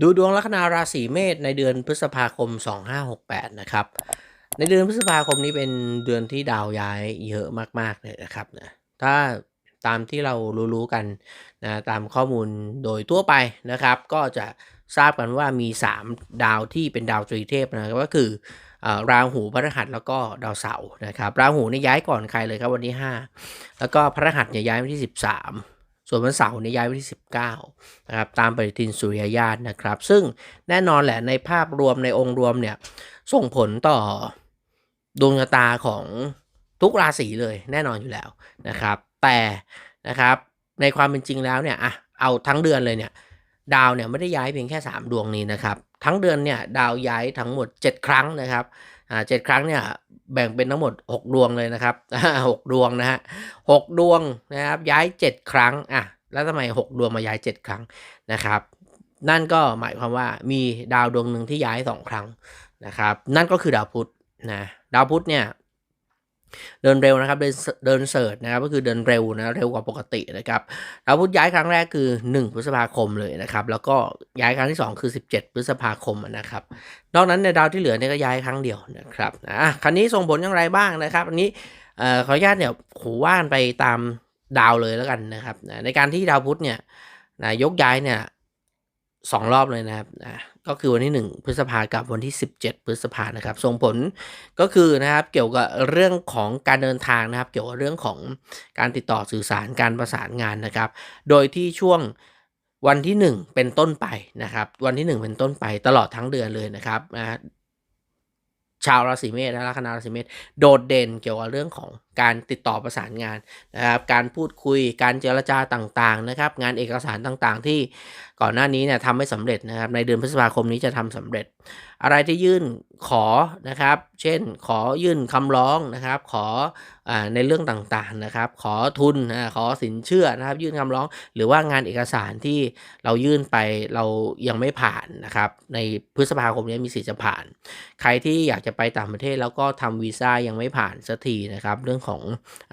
ดูดวงลัคนาราศีเมษในเดือนพฤษภาคม 2568 นะครับ ในเดือนพฤษภาคมนี้เป็นเดือนที่ดาวย้ายเยอะมากๆเลยนะครับนะถ้าตามที่เรารู้ๆกันนะตามข้อมูลโดยทั่วไปนะครับ ก็จะทราบกันว่ามี 3 ดาวที่เป็นดาวตรีเทพนะครับก็คือราหูพฤหัสแล้วก็ดาวเสาร์นะครับ ราหูเนี่ยย้ายก่อนใครเลยครับวันที่ 5 แล้วก็พฤหัสเนี่ยย้ายวันที่ 13 ส่วนวันเสาร์นี่ยย้ายวันที่ 19นะครับตามปฏิทินสุริยญาตนะครับ ซึ่งแน่นอนแหละในภาพรวมในองค์รวมเนี่ยส่งผลต่อดวงชะตาของทุกราศีเลยแน่นอนอยู่แล้วนะครับ แต่นะครับในความเป็นจริงแล้วเนี่ยอะเอาทั้งเดือนเลยเนี่ยดาวเนี่ยไม่ได้ย้ายเพียงแค่ 3 ดวงนี้นะครับ ทั้งเดือนเนี่ยดาวย้ายทั้งหมด 7 ครั้งนะครับ เจ็ดครั้งเนี่ยแบ่งเป็นทั้งหมด 6 ดวงเลยนะครับหกดวงนะฮะหกดวงนะครับย้าย 7 ครั้งอะแล้วทำไม 6 ดวงมาย้าย 7 ครั้งนะครับ นั่นก็หมายความว่ามีดาวดวงหนึ่งที่ย้าย 2 ครั้งนะครับ นั่นก็คือดาวพุธนะดาวพุธเนี่ย เดินเร็วนะครับ เดินเดินเสิร์ชนะครับก็คือเดินเร็วนะเร็วกว่าปกตินะครับดาวพุธย้ายครั้งแรกคือ 1 พฤษภาคมเลยนะครับแล้วก็ย้ายครั้งที่ 2 คือ 17 พฤษภาคมนะครับนอกนั้นในดาวที่เหลือเนี่ยก็ย้ายครั้งเดียวนะครับอะครั้นี้ส่งผลอย่างไรบ้างนะครับอันนี้ขออนุญาตเนี่ยขูว่านไปตามดาวเลยแล้วกันนะครับในการที่ดาวพุธเนี่ยนะยกย้ายเนี่ย สองรอบเลยนะครับนะก็คือวันที่ 1 พฤษภากับวันที่ 17 พฤษภานะครับส่งผลก็คือนะครับเกี่ยวกับเรื่องของการเดินทางนะครับ เกี่ยวกับเรื่องของการติดต่อสื่อสารการประสานงานนะครับ โดยที่ช่วงวันที่ 1 เป็นต้นไปนะครับ วันที่ 1 เป็นต้นไปตลอดทั้งเดือนเลยนะครับนะชาวราศีเมษและลัคนาราศีเมษโดดเด่นเกี่ยวกับเรื่องของ การติดต่อประสานงานนะครับ การพูดคุย การเจรจาต่างๆนะครับ งานเอกสารต่างๆ ที่ก่อนหน้านี้เนี่ยทำไม่สำเร็จนะครับ ในเดือนพฤษภาคมนี้จะทำสำเร็จ อะไรที่ยื่นขอนะครับ เช่น ขอยื่นคำร้องนะครับ ขออในเรื่องต่างๆนะครับ ขอทุนนะขอสินเชื่อนะครับ ยื่นคำร้อง หรือว่างานเอกสารที่เรายื่นไปเรายังไม่ผ่านนะครับ ในพฤษภาคมนี้มีสิทธิ์จะผ่าน ใครที่อยากจะไปต่างประเทศแล้วก็ทำวีซ่ายังไม่ผ่านสักทีนะครับ เรื่องของ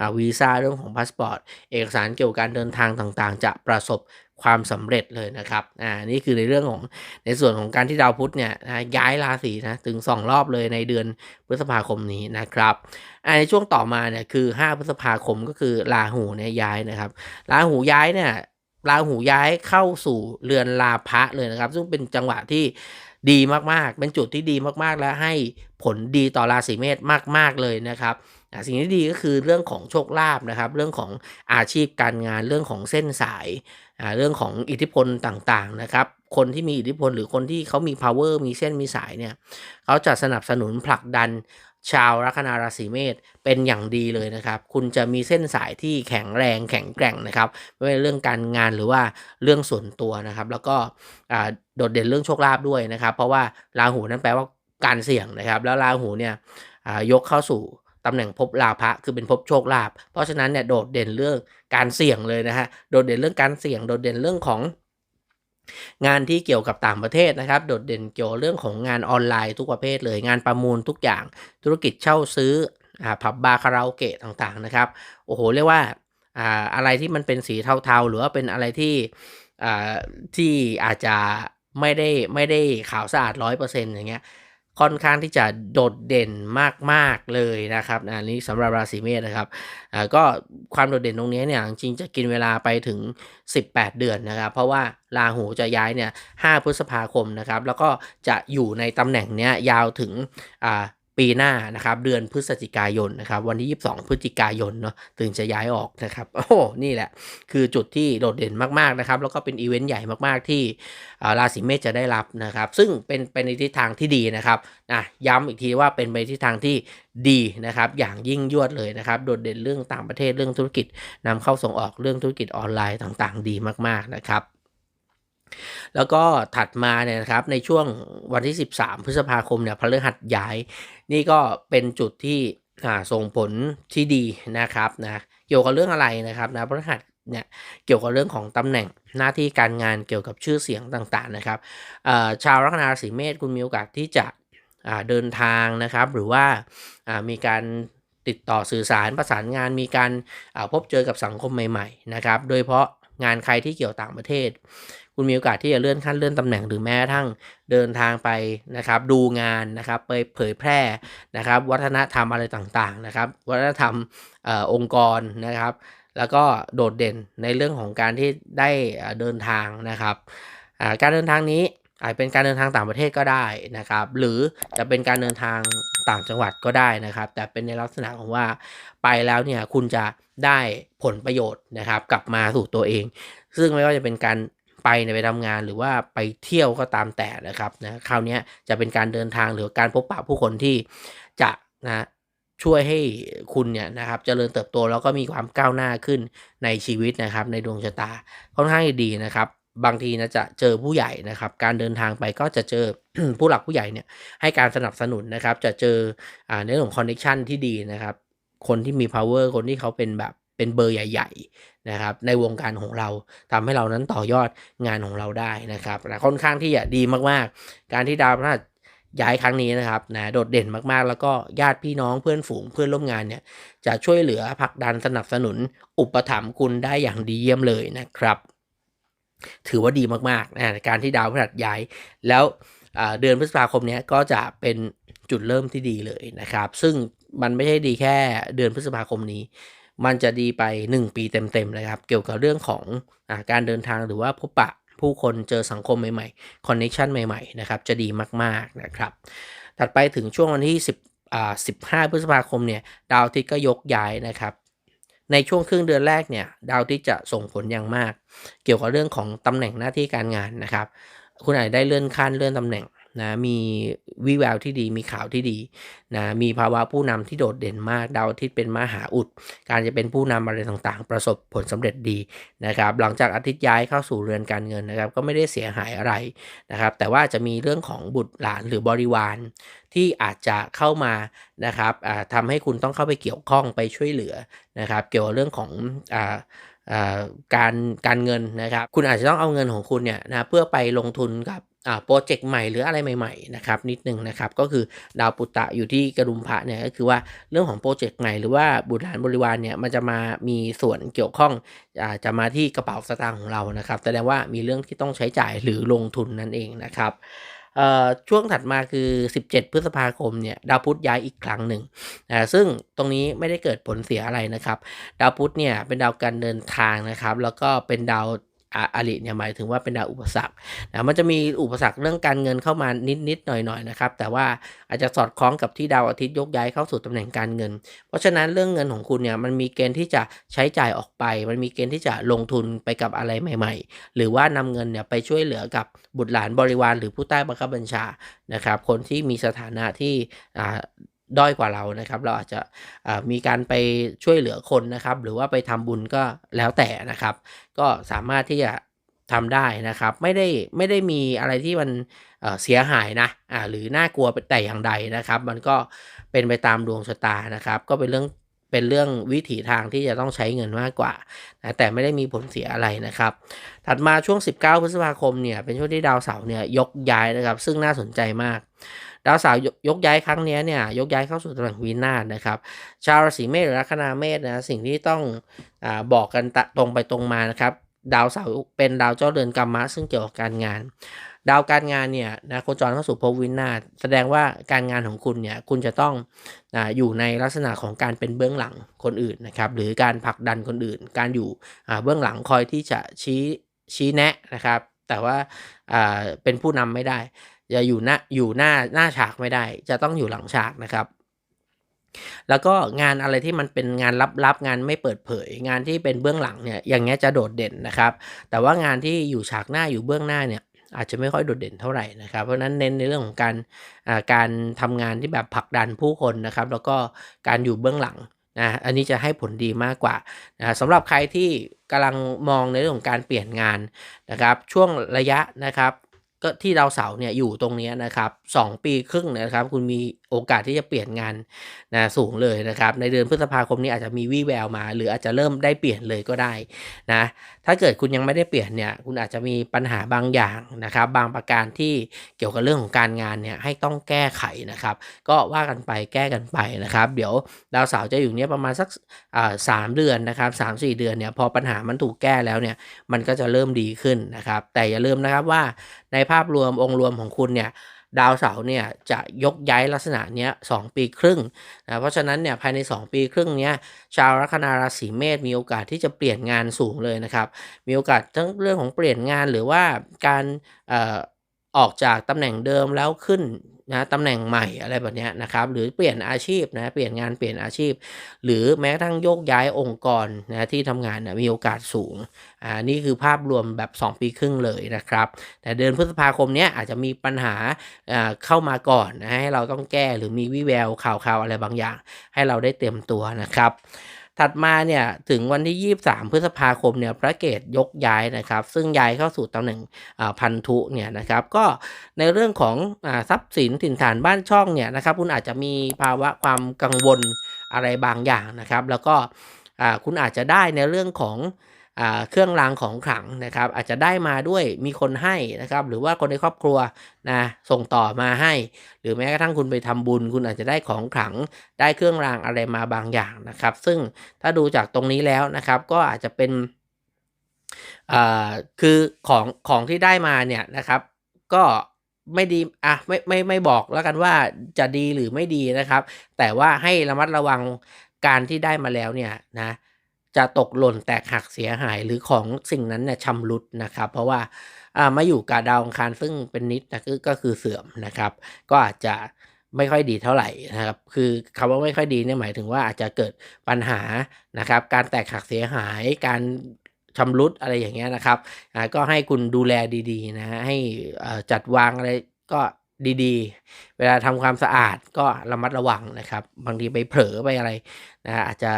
อวีซ่าเรื่องของพาสปอร์ตเอกสารเกี่ยวกับการเดินทางต่างๆ จะประสบความสำเร็จเลยนะครับอ่านี่คือในเรื่องของในส่วนของการที่ดาวพุธเนี่ยนะย้ายราศีนะถึง 2 รอบเลยในเดือนพฤษภาคมนี้นะครับอ่าในช่วงต่อมาเนี่ยคือ 5 พฤษภาคมก็คือราหูเนี่ยย้ายนะครับราหูย้ายเนี่ยราหูย้ายเข้าสู่เรือนลาภะเลยนะครับ ซึ่งเป็นจังหวะที่ดีมากๆ เป็นจุดที่ดีมากๆ และให้ผลดีต่อราศีเมษมาก ๆ เลยนะครับ สิ่งที่ดีก็คือเรื่องของโชคลาภนะครับ เรื่องของอาชีพการงานเรื่องของเส้นสายเรื่องของอิทธิพลต่างๆนะครับ คนที่มีอิทธิพลหรือคนที่เขามี power มีเส้นมีสายเนี่ยเขาจะสนับสนุนผลักดันชาวลัคนาราศีเมษเป็นอย่างดีเลยนะครับ คุณจะมีเส้นสายที่แข็งแรงแข็งแกร่งนะครับ ไม่ว่าเรื่องการงานหรือว่าเรื่องส่วนตัวนะครับ แล้วก็โดดเด่นเรื่องโชคลาภด้วยนะครับ เพราะว่าราหูนั้นแปลว่าการเสี่ยงนะครับ แล้วราหูเนี่ยยกเข้าสู่ ตำแหน่งภพลาภะคือเป็นภพโชคลาภเพราะฉะนั้นเนี่ยโดดเด่นเรื่องการเสี่ยงเลยนะฮะโดดเด่นเรื่องการเสี่ยง โดดเด่นเรื่องของงานที่เกี่ยวกับต่างประเทศนะครับ โดดเด่นเกี่ยวเรื่องของงานออนไลน์ทุกประเภทเลย งานประมูลทุกอย่าง ธุรกิจเช่าซื้ออผับบาร์คาราโอเกะต่างๆนะครับ โอ้โห เรียกว่าอ่าอะไรที่มันเป็นสีเทาๆ หรือว่าเป็นอะไรที่อ่าที่อาจจะไม่ได้ไม่ได้ขาวสะอาดร้อยเปอร์เซ็นต์อย่างเงี้ย ค่อนข้างที่จะโดดเด่นมาก ๆ เลยนะครับอันนี้สำหรับราศีเมษนะครับก็ความโดดเด่นตรงนี้เนี่ยจริงจะกินเวลาไปถึง 18 เดือนนะครับ เพราะว่าราหูจะย้ายเนี่ย5พฤษภาคมนะครับ แล้วก็จะอยู่ในตำแหน่งเนี้ยยาวถึงอ่า ปีหน้านะครับเดือนพฤศจิกายนนะครับวันที่ 22 พฤศจิกายนเนาะถึงจะย้ายออกนะครับโอ้โหนี่แหละ คือจุดที่โดดเด่นมากๆนะครับแล้วก็เป็นอีเวนต์ใหญ่มากๆที่ราศีเมษจะได้รับนะครับ ซึ่งเป็นเป็นในทิศทางที่ดีนะครับนะย้ำอีกทีว่าเป็นไปในทิศทางที่ดีนะครับ อย่างยิ่งยวดเลยนะครับ โดดเด่นเรื่องต่างประเทศเรื่องธุรกิจนำเข้าส่งออกเรื่องธุรกิจออนไลน์ต่างๆ ดีมากๆนะครับ แล้วก็ถัดมาเนี่ยนะครับในช่วงวันที่ 13 พฤษภาคมเนี่ยพฤหัสย้าย นี่ก็เป็นจุดที่ส่งผลที่ดีนะครับนะเกี่ยวกับเรื่องอะไรนะครับนะพฤหัสเนี่ยเกี่ยวกับเรื่องของตำแหน่งหน้าที่การงานเกี่ยวกับชื่อเสียงต่างๆนะครับชาวลัคนาราศีเมษคุณมีโอกาสที่จะเดินทางนะครับ หรือว่ามีการติดต่อสื่อสารประสานงานมีการพบเจอกับสังคมใหม่ ๆ นะครับ โดยเฉพาะงานใครที่เกี่ยวต่างประเทศ คุณมีโอกาสที่จะเลื่อนขั้นเลื่อนตำแหน่งหรือแม้กระทั่งเดินทางไปนะครับ ดูงานนะครับไปเผยแพร่นะครับ วัฒนธรรมอะไรต่างๆนะครับ วัฒนธรรมออองค์กรนะครับ แล้วก็โดดเด่นในเรื่องของการที่ได้เดินทางนะครับการเดินทางนี้อาจเป็นการเดินทางต่างประเทศก็ได้นะครับ หรือจะเป็นการเดินทางต่างจังหวัดก็ได้นะครับ แต่เป็นในลักษณะของว่าไปแล้วเนี่ยคุณจะได้ผลประโยชน์นะครับ กลับมาสู่ตัวเอง ซึ่งไม่ว่าจะเป็นการ ไปในไปทำงานหรือว่าไปเที่ยวก็ตามแต่นะครับนะคราวนี้จะเป็นการเดินทางหรือการพบปะผู้คนที่จะนะช่วยให้คุณเนี่ยนะครับจเจริญเติบโตแล้วก็มีความก้าวหน้าขึ้นในชีวิตนะครับ ในดวงชะตาค่อนข้างดีนะครับ บางทีนะจะเจอผู้ใหญ่นะครับ การเดินทางไปก็จะเจอผู้หลักผู้ใหญ่เนี่ยให้การสนับสนุนนะครับ จะเจออในเรื่องของคอนเนคชันที่ดีนะครับ คนที่มี power คนที่เขาเป็นแบบ เป็นเบอร์ใหญ่ ๆ นะครับ ในวงการของเราทำให้เรานั้นต่อยอดงานของเราได้นะครับนะค่อนข้างที่จะดีมากๆ การที่ดาวพฤหัสย้ายครั้งนี้นะครับนะโดดเด่นมากๆ แล้วก็ญาติพี่น้องเพื่อนฝูงเพื่อนร่วมงานเนี่ยจะช่วยเหลือผลักดันสนับสนุนอุปถัมภ์คุณได้อย่างดีเยี่ยมเลยนะครับ ถือว่าดีมากๆนะการที่ดาวพฤหัสย้าย แล้วเดือนพฤษภาคมนี้ก็จะเป็นจุดเริ่มที่ดีเลยนะครับ ซึ่งมันไม่ใช่ดีแค่เดือนพฤษภาคมนี้ มันจะดีไป 1 ปีเต็มๆเลยครับ เกี่ยวกับเรื่องของอการเดินทางหรือว่าพบปะผู้คนเจอสังคมใหม่ๆคอนเนคชันใหม่ๆนะครับจะดีมากๆนะครับถัดไปถึงช่วงวันที่ 10อ่า15 พฤษภาคมเนี่ยดาวทิตย์ก็ยกย้ายนะครับในช่วงครึ่งเดือนแรกเนี่ยดาวที่จะส่งผลอย่างมาก เกี่ยวกับเรื่องของตำแหน่งหน้าที่การงานนะครับ คุณอาจได้เลื่อนขั้นเลื่อนตำแหน่ง นะมีวิแววที่ดีมีข่าวที่ดีนะมีภาวะผู้นำที่โดดเด่นมากดาวอาทิตย์เป็นมหาอุด การจะเป็นผู้นำอะไรต่างๆ ประสบผลสำเร็จดีนะครับหลังจากอาทิตย์ย้ายเข้าสู่เรือนการเงินนะครับก็ไม่ได้เสียหายอะไรนะครับแต่ว่าจะมีเรื่องของบุตรหลานหรือบริวารที่อาจจะเข้ามานะครับทำให้คุณต้องเข้าไปเกี่ยวข้องไปช่วยเหลือนะครับเกี่ยวกับเรื่องของอการการเงินนะครับ คุณอาจจะต้องเอาเงินของคุณเนี่ยนะเพื่อไปลงทุนกับ โปรเจกต์ใหม่หรืออะไรใหม่ๆนะครับนิดนึงนะครับก็คือดาวปุตตะอยู่ที่กระดุมพระเนี่ยก็คือว่าเรื่องของโปรเจกต์ใหม่หรือว่าบุตรหลานบริวารเนี่ยมันจะมามีส่วนเกี่ยวข้องจะมาที่กระเป๋าสตางค์ของเรานะครับแสดงว่ามีเรื่องที่ต้องใช้จ่ายหรือลงทุนนั่นเองนะครับช่วงถัดมาคือ 17 พฤษภาคมเนี่ยดาวพุธย้ายอีกครั้งหนึ่งนะซึ่งตรงนี้ไม่ได้เกิดผลเสียอะไรนะครับ ดาวพุธเนี่ยเป็นดาวการเดินทางนะครับ แล้วก็เป็นดาว อาริเนี่ยหมายถึงว่าเป็นดาวอุปสรรคนะมันจะมีอุปสรรคเรื่องการเงินเข้ามานิดๆหน่อยๆนะครับ แต่ว่าอาจจะสอดคล้องกับที่ดาวอาทิตย์ยกย้ายเข้าสู่ตำแหน่งการเงิน เพราะฉะนั้นเรื่องเงินของคุณเนี่ยมันมีเกณฑ์ที่จะใช้จ่ายออกไป มันมีเกณฑ์ที่จะลงทุนไปกับอะไรใหม่ ๆ หรือว่านำเงินเนี่ยไปช่วยเหลือกับบุตรหลานบริวาร หรือผู้ใต้บังคับบัญชานะครับ คนที่มีสถานะที่ ด้อยกว่าเรานะครับ เราอาจจะมีการไปช่วยเหลือคนนะครับ หรือว่าไปทำบุญก็แล้วแต่นะครับ ก็สามารถที่จะทำได้นะครับ ไม่ได้ไม่ได้มีอะไรที่มันเสียหายนะอ่าหรือน่ากลัวแต่อย่างใดนะครับ มันก็เป็นไปตามดวงชะตานะครับ ก็เป็นเรื่องเป็นเรื่องวิถีทางที่จะต้องใช้เงินมากกว่านะแต่ไม่ได้มีผลเสียอะไรนะครับ ถัดมาช่วง 19 พฤษภาคมเนี่ยเป็นช่วงที่ดาวเสาร์เนี่ยยกย้ายนะครับ ซึ่งน่าสนใจมาก ดาวเสาร์ยกย้ายครั้งนี้เนี่ยยกย้ายเข้าสู่ตำแหน่งวินาศนะครับ ชาวราศีเมษหรือลัคนาเมษนะสิ่งที่ต้องอบอกกันตรงไปตรงมานะครับดาวเสาร์เป็นดาวเจ้าเดือนกรรมะซึ่งเกี่ยวกับการงาน ดาวการงานเนี่ยนะโคจรเข้าสู่ภพวินาศแสดงว่าการงานของคุณเนี่ยคุณจะต้องออยู่ในลักษณะของการเป็นเบื้องหลังคนอื่นนะครับหรือการผลักดันคนอื่น การอยู่เบื้องหลังคอยที่จะชี้ชี้แนะนะครับ แต่ว่าเป็นผู้นำไม่ได้จะอยู่หน้าอยู่หน้าหน้าฉากไม่ได้ จะต้องอยู่หลังฉากนะครับ แล้วก็งานอะไรที่มันเป็นงานลับๆงานไม่เปิดเผย งานที่เป็นเบื้องหลังเนี่ยอย่างเงี้ยจะโดดเด่นนะครับ แต่ว่างานที่อยู่ฉากหน้าอยู่เบื้องหน้าเนี่ยอาจจะไม่ค่อยโดดเด่นเท่าไหร่นะครับ เพราะนั้นเน้นในเรื่องของการการทำงานที่แบบผลักดันผู้คนนะครับ แล้วก็การอยู่เบื้องหลัง นะอันนี้จะให้ผลดีมากกว่านะสำหรับใครที่กำลังมองในเรื่องของการเปลี่ยนงานนะครับ ช่วงระยะนะครับ ก็ที่ดาวเสาร์เนี่ยอยู่ตรงนี้นะครับ 2 ปีครึ่งนะครับ คุณมี โอกาสที่จะเปลี่ยนงานนะสูงเลยนะครับในเดือนพฤษภาคมนี้อาจจะมีวี่แววมา หรืออาจจะเริ่มได้เปลี่ยนเลยก็ได้นะถ้าเกิดคุณยังไม่ได้เปลี่ยนเนี่ยคุณอาจจะมีปัญหาบางอย่างนะครับ บางประการที่เกี่ยวกับเรื่องของการงานเนี่ยให้ต้องแก้ไขนะครับ ก็ว่ากันไปแก้กันไปนะครับ เดี๋ยวดาวเสาร์จะอยู่เนี้ยประมาณสักอ่าสามเดือนนะครับสามสี่เดือนเนี่ยพอปัญหามันถูกแก้แล้วเนี่ยมันก็จะเริ่มดีขึ้นนะครับ แต่อย่าลืมนะครับว่าในภาพรวมองค์รวมของคุณเนี่ย ดาวเสาร์เนี่ยจะยกย้ายลักษณะเนี้ยสองปีครึ่งนะเพราะฉะนั้นเนี่ยภายใน 2 ปีครึ่งเนี้ยชาวลัคนาราศีเมษมีโอกาสที่จะเปลี่ยนงานสูงเลยนะครับ มีโอกาสทั้งเรื่องของเปลี่ยนงานหรือว่าการออกจากตำแหน่งเดิมแล้วขึ้น นะตำแหน่งใหม่อะไรแบบนี้นะครับ หรือเปลี่ยนอาชีพนะเปลี่ยนงานเปลี่ยนอาชีพ หรือแม้กระทั่งโยกย้ายองค์กรนะที่ทำงานนะมีโอกาสสูงอ่านี่คือภาพรวมแบบ 2 ปีครึ่งเลยนะครับ แต่เดือนพฤษภาคมเนี้ยอาจจะมีปัญหาอ่าเข้ามาก่อนนะให้เราต้องแก้หรือมีวิแววข่าวๆอะไรบางอย่าง ให้เราได้เตรียมตัวนะครับ ถัดมาเนี่ยถึงวันที่ 23 พฤษภาคมเนี่ยพระเกตยกย้ายนะครับ ซึ่งย้ายเข้าสู่ตำแหน่งพันธุเนี่ยนะครับก็ในเรื่องของอทรัพย์สินถิ่นฐานบ้านช่องเนี่ยนะครับคุณอาจจะมีภาวะความกังวลอะไรบางอย่างนะครับ แล้วก็คุณอาจจะได้ในเรื่องของ เครื่องรางของขลังนะครับ อาจจะได้มาด้วยมีคนให้นะครับ หรือว่าคนในครอบครัวนะส่งต่อมาให้ หรือแม้กระทั่งคุณไปทำบุญ คุณอาจจะได้ของขลังได้เครื่องรางอะไรมาบางอย่างนะครับ ซึ่งถ้าดูจากตรงนี้แล้วนะครับ ก็อาจจะเป็นคือของของที่ได้มาเนี่ยนะครับ ก็ไม่ดีอะไม่ไม่ไม่บอกแล้วกันว่าจะดีหรือไม่ดีนะครับ แต่ว่าให้ระมัดระวังการที่ได้มาแล้วเนี่ยนะ จะตกหล่นแตกหักเสียหายหรือของสิ่งนั้นเนี่ยชำรุดนะครับ เพราะว่าอ่ามาอยู่กับดาวอังคารซึ่งเป็นนิดนะก็ก็คือเสื่อมนะครับ ก็อาจจะไม่ค่อยดีเท่าไหร่นะครับ คือคำว่าไม่ค่อยดีเนี่ยหมายถึงว่าอาจจะเกิดปัญหานะครับ การแตกหักเสียหาย การชำรุดอะไรอย่างเงี้ยนะครับ ก็ให้คุณดูแลดีๆนะให้จัดวางอะไรก็ดีๆ เวลาทำความสะอาดก็ระมัดระวังนะครับ บางทีไปเผลอไปอะไรนะอาจจะ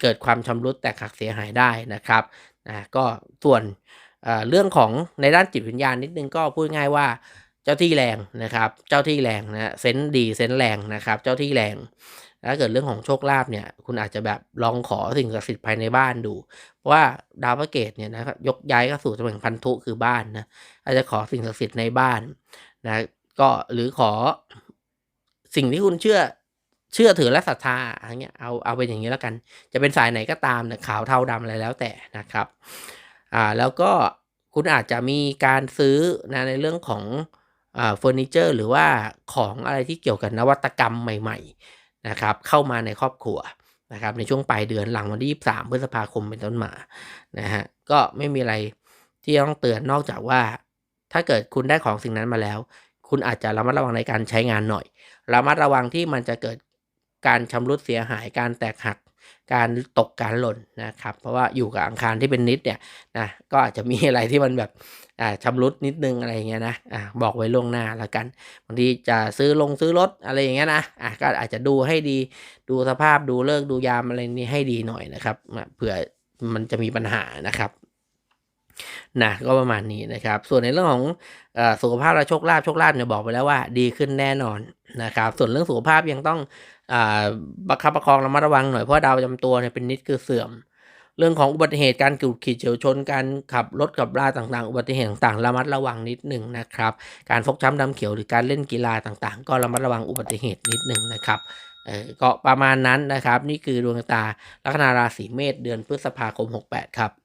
เกิดความชำรุดแตกหักเสียหายได้นะครับนะก็ส่วนเรื่องของในด้านจิตวิญญาณนิดนึงก็พูดง่ายว่าเจ้าที่แรงนะครับ เจ้าที่แรงนะเซนดีเซนแรงนะครับ เจ้าที่แรงถ้าเกิดเรื่องของโชคลาภเนี่ย คุณอาจจะแบบลองขอสิ่งศักดิ์สิทธิ์ภายในบ้านดู เพราะว่าดาวพระเกตเนี่ยนะครับยกย้ายเข้าสู่ตำแหน่งพันธุคือบ้านนะอาจจะขอสิ่งศักดิ์สิทธิ์ในบ้านนะก็หรือขอสิ่งที่คุณเชื่อ เชื่อถือและศรัทธาอย่างเงี้ยเอาเอาเป็นอย่างนี้แล้วกัน จะเป็นสายไหนก็ตามนะขาวเทาดำอะไรแล้วแต่นะครับอ่าแล้วก็คุณอาจจะมีการซื้อนะในเรื่องของอ่าเฟอร์นิเจอร์หรือว่าของอะไรที่เกี่ยวกับนวัตกรรมใหม่ ๆนะครับ เข้ามาในครอบครัวนะครับในช่วงปลายเดือนหลังวันที่ 23 พฤษภาคมเป็นต้นมานะฮะก็ไม่มีอะไรที่ต้องเตือนนอกจากว่า ถ้าเกิดคุณได้ของสิ่งนั้นมาแล้ว คุณอาจจะระมัดระวังในการใช้งานหน่อยระมัดระวังที่มันจะเกิด การชำรุดเสียหายการแตกหักการตกการหล่นนะครับ เพราะว่าอยู่กับอังคารที่เป็นนิดเนี่ยนะก็อาจจะมีอะไรที่มันแบบอ่าชำรุดนิดนึงอะไรอย่างเงี้ยนะอ่าบอกไว้ล่วงหน้าแล้วกันบางทีจะซื้อลงซื้อรถอะไรอย่างเงี้ยนะอะก็อาจจะดูให้ดีดูสภาพดูเลิกดูยามอะไรนี้ให้ดีหน่อยนะครับเผื่อมันจะมีปัญหานะครับ นะก็ประมาณนี้นะครับ ส่วนในเรื่องของอสุขภาพและโชคลาภโชคลาภเนี่ยบอกไปแล้วว่าดีขึ้นแน่นอนนะครับ ส่วนเรื่องสุขภาพยังต้องอประคับประคองระมัดระวังหน่อยเพราะดาวประจำตัวเนี่ยเป็นนิดคือเสื่อม เรื่องของอุบัติเหตุการขูดขีดเฉียวชนการขับรถขับราต่างๆ อุบัติเหตุต่างๆระมัดระวังนิดหนึ่งนะครับ การฟกช้ำดำเขียวหรือการเล่นกีฬาต่างๆ ก็ระมัดระวังอุบัติเหตุนิดหนึ่งนะครับเออก็ประมาณนั้นนะครับ นี่คือดวงตาลัคนาราศีเมษเดือนพฤษภาคม 68 ครับ